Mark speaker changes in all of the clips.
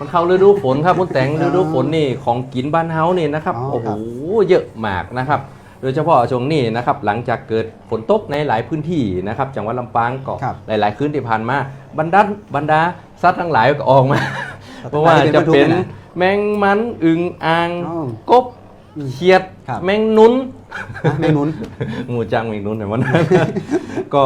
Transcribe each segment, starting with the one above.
Speaker 1: มันเข้าฤดูฝนครับคุณแตงฤดูฝนนี่ของกินบ้านเฮานี่นะครับ
Speaker 2: อ๋อ
Speaker 1: โอ้โห
Speaker 2: ครับ
Speaker 1: เยอะมากนะครับ โดยเฉพาะช่วงนี้นะครับหลังจากเกิดฝนตกในหลายพื้นที่นะครับจังหวัดลำปางก็
Speaker 2: ครับ
Speaker 1: หลาย ๆ คืนที่ผ่านมาบรรดาบรรดาสัตว์ทั้งหลายก็ออกมา เพราะว่าจะเป็น
Speaker 2: เป็น
Speaker 1: แมงมันอึงอ่าง
Speaker 2: อ๋อ
Speaker 1: กบ เขียด
Speaker 2: ครับ
Speaker 1: แมงนุน
Speaker 2: อะแมงนุน
Speaker 1: งูจังแมงนุนเนี่ยมันก็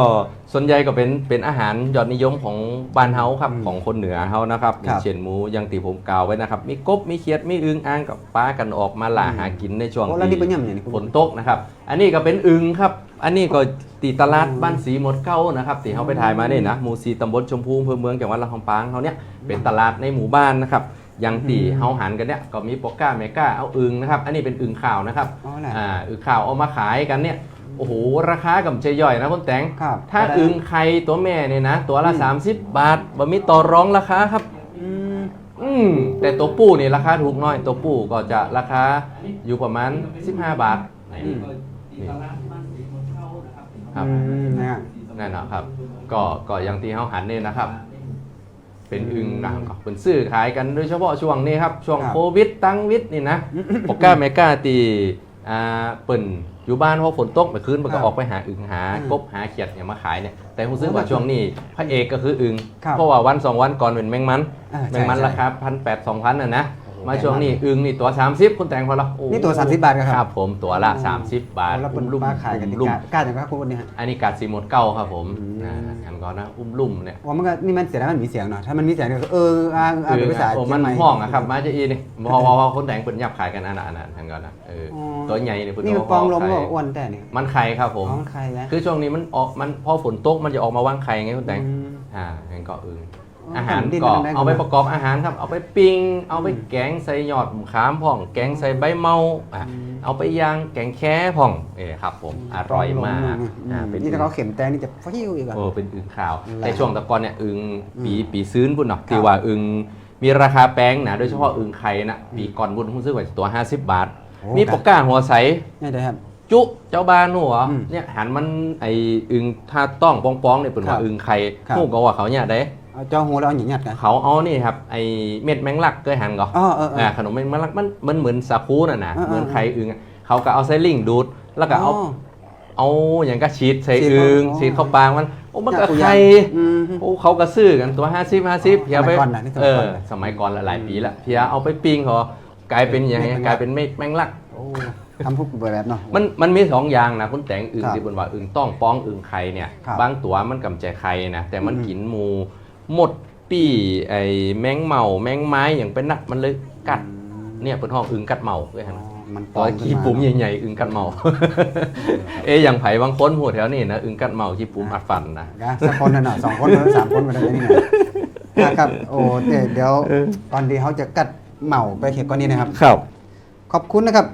Speaker 1: ส่วนใหญ่ก็เป็นเป็นอาหารยอดนิยมของบ้านเฮาครับ
Speaker 2: อืม
Speaker 1: ของคนเหนือเฮานะครับอ
Speaker 2: ครั
Speaker 1: ย่าง
Speaker 2: บ
Speaker 1: เช่นหมูอยังตีผมกล่าวไว้นะครับ มีกบมีเขียดมีอึงอ่างกับปลากันออกมาล่า
Speaker 2: อืม
Speaker 1: หากินในช่วง
Speaker 2: โอ้แล้วนี่เป็นยังไงนี่คุณ
Speaker 1: ฝนตกนะครับ อันนี้ก็เป็นอึงครับ อันนี้ก็ ตีตลาด
Speaker 2: อืม
Speaker 1: บ้านสีหมดเก้านะครับที่เขาไปถ่ายมาเนี่ยนะหมู่สีตำบลชมพูอำเภอเมืองจังหวัดลำปางเขาเนี่ยเป็นตลาดในหมู่บ้านนะครับอยังตี
Speaker 2: อืม
Speaker 1: เฮาหันกันเนี่ยก็มีโปก้าเมก้าเอาอึงนะครับอันนี้เป็นอึงข่าวนะครับ
Speaker 2: อ๋อแหละ
Speaker 1: อ่าอึงข่าวเอามาขายกันเนี่ยโอ้โหราคากับเจย่อยนะคุณแตง
Speaker 2: ครับ
Speaker 1: ถ้า
Speaker 2: ได้
Speaker 1: อึงไข่ตัวแม่เนี่ยนะ ตัวละ
Speaker 2: อืม
Speaker 1: 30 บาทบ่มีต่อรองราคาครับ
Speaker 2: อืม
Speaker 1: อืมแต่ตัวปูนี่ราคาถูกหน้อย ตัวปูก็จะราคาอยู่ประมาณ 15 บาท
Speaker 2: อืม
Speaker 1: ครับ
Speaker 2: อืมนะฮะ
Speaker 1: นั่นนะครับ ก็ก็อย่างที่เขาหันเนี่ยนะครับ เป็นอึงนะครับเป็นซื้อขายกันโดยเฉพาะช่วงนี้ครับ ช่วง
Speaker 2: ครับ
Speaker 1: โควิดตั้งวิดนี่นะปกล้าไม่กล้าตีอ่าเปิ่นอยู่บ้านเพราะฝนตกเมื่อคืนมันก็
Speaker 2: ครับ
Speaker 1: ออกไปหาอึงหา
Speaker 2: อืม
Speaker 1: กบหาเขียดเนี่ยมาขายเนี่ยแต่ผมซื้อว่าช่วงนี้พระเอกก็คืออึง
Speaker 2: ครับ
Speaker 1: เพราะว่าวันสองวันก่อนเป็นแมงมัน
Speaker 2: อ่า
Speaker 1: แมงมัน
Speaker 2: ใช่
Speaker 1: ราคาพันแปดสองพันน่ะนะ
Speaker 2: โอ้โห
Speaker 1: มาช่วงนี้อึงนี่ตัว 30คุณแตงพอละโอ้
Speaker 2: นี่ตัว 30 บาทครับ
Speaker 1: ครับผมตัวละ
Speaker 2: อ๋อ
Speaker 1: 30 บาท
Speaker 2: แล้วเป็น
Speaker 1: ลุ่ม
Speaker 2: ปลาขายกันที่
Speaker 1: ลุ่ม
Speaker 2: กล้ากล้าจังครับคุณเนี่ยฮะ
Speaker 1: อันนี้กาดสีหมดเก้าครับผม
Speaker 2: อืม
Speaker 1: นะอันก่อนนะอุ้มลุ่มเนี่ย
Speaker 2: ว่ามันก็นี่มันเสียงแล้วมันมีเสียงเนาะถ้ามันมีเสียงเนี่ยก็เอออ่าอ่าเป็นภาษา
Speaker 1: โอ้
Speaker 2: เชี
Speaker 1: มั
Speaker 2: ย
Speaker 1: น
Speaker 2: งใหม่
Speaker 1: ห้องอะครับมาจะอีนี่พอพอพอคนแต่งเป็นหยับขายกันอันนั้นอันนั้นอันก่อนนะเอออ
Speaker 2: อ
Speaker 1: ตัวใหญ่เนี่ยเพิ่
Speaker 2: นี่มันปองลมก็อ้วนแต่เนี่ย
Speaker 1: มันไข่ครับผม
Speaker 2: ท้องใครนะ
Speaker 1: คือช่วงนี้มันออกมันพอฝนตกมันจะออกมาว่างไข่ไงคุณแต่ง
Speaker 2: อืม
Speaker 1: อ่าเห็นก็อึง
Speaker 2: อ๋อ
Speaker 1: อาหาร
Speaker 2: ดิ้น
Speaker 1: ก็
Speaker 2: ได้
Speaker 1: เอาไปประกอบอาหารครับ เอาไปปิ้ง เอาไปแกงใส่ยอดมะขามพ่อง แกงใส่ใบเมาอะ
Speaker 2: อืม
Speaker 1: เอาไปย่างแกงแค่พ่องเออครับผมอร่อยมาก
Speaker 2: อื
Speaker 1: อ่าเป็น
Speaker 2: นี่ถ้าเขาเข็มแตงนี่จะฟิวอีกอะ
Speaker 1: เออเป็นอึงข่าว
Speaker 2: อะไร
Speaker 1: แต่ช่วงตะกอนเนี่ยอึงปี
Speaker 2: อืม
Speaker 1: ปีซื้นพุ่นเนาะ
Speaker 2: ครับ
Speaker 1: ที่ว่าอึงมีราคาแพงนะโดยเฉพาะอึงไข่นะปีก่อนบุญผมซื้อไว้ตัว 50 บาท
Speaker 2: โอ้
Speaker 1: มีปกก้าหัวใส
Speaker 2: นี่เดี๋ยวครับ
Speaker 1: จุเจ้าบ้านหัว
Speaker 2: อืม
Speaker 1: เนี่ยหันมันไออึงถ้าต้องป้องป้องๆเนี่ยเป็น
Speaker 2: ครั
Speaker 1: ว่า
Speaker 2: บ
Speaker 1: อึงไข่
Speaker 2: ครับ
Speaker 1: หูก็ว่าเขาเนี่ยได้
Speaker 2: เอาเจ้าหูแล้วเอาหยิงหยัดกัน
Speaker 1: เขาเอานี่ครับไอเม็ดแมงลักเคยหันก่อ
Speaker 2: อ๋อเออเออ
Speaker 1: อ่าขนมเม็ดแมงลักมันมันเหมือนสาคูน่ะนะ
Speaker 2: เออเออ
Speaker 1: เหมือนไข่อึงอะเขาก็เอาไซลิงดูดแล้วก็เอา
Speaker 2: อ๋อ
Speaker 1: เอาอย่างก็ฉีดใส่
Speaker 2: ฉีด
Speaker 1: อึง
Speaker 2: อ๋อ
Speaker 1: ฉีดเข้าปากมันโอ้มันก็
Speaker 2: อยากกูอยาก
Speaker 1: ไข่
Speaker 2: อืม
Speaker 1: โอ้เขาก็ซื้อกันตัว 50 50เพีย
Speaker 2: สมั
Speaker 1: ไป
Speaker 2: ยก่อนน่ะนี่สมั
Speaker 1: เอย
Speaker 2: ก่
Speaker 1: อ
Speaker 2: อนน่ะ
Speaker 1: สมัยก่อนละหลายปีละเพียเอาไปปิ้งเขากลายเป็นอย่างไง
Speaker 2: เม็ดแมงลัก
Speaker 1: กลายเป็นเม็ดแมงลัก
Speaker 2: โอ้ทำพวกแบบเนาะ
Speaker 1: มันมันมีสองอย่างนะคุณแต่งอึ่ง
Speaker 2: ครับ
Speaker 1: ที่บนว่าอึ่งต้องป้องอึ่งไข่เนี่ย
Speaker 2: ครับ
Speaker 1: บางตัวมันกำใจไข่นะแต่มัน
Speaker 2: อืม
Speaker 1: กินหมู หมดปี้ไอ้แมงเมาแมงไม้อย่างเป็นนักมันเลยกัดเนี่ยเป็นห้องอึ่งกัดเมาเลย
Speaker 2: อ๋อ
Speaker 1: ฮะ
Speaker 2: มัน
Speaker 1: ตัวขี้ปุ่มใหญ่ๆอึ่งกัดเมา เอ๊ะอย่างไผ่บางคนหัวแถวนี่นะอึ่งกัดเมาขี้ปุ่มอัดฟันนะ
Speaker 2: นะสักคนน่ะเนาะสองคนหรือสามคนมาได้นี่นะนะครับโอ้เดี๋ยวเดี๋ยวตอนที่เขาจะกัดเหมาไปเข็ดก้อนนี้นะครับ
Speaker 1: ครับ
Speaker 2: ขอบคุณนะครับ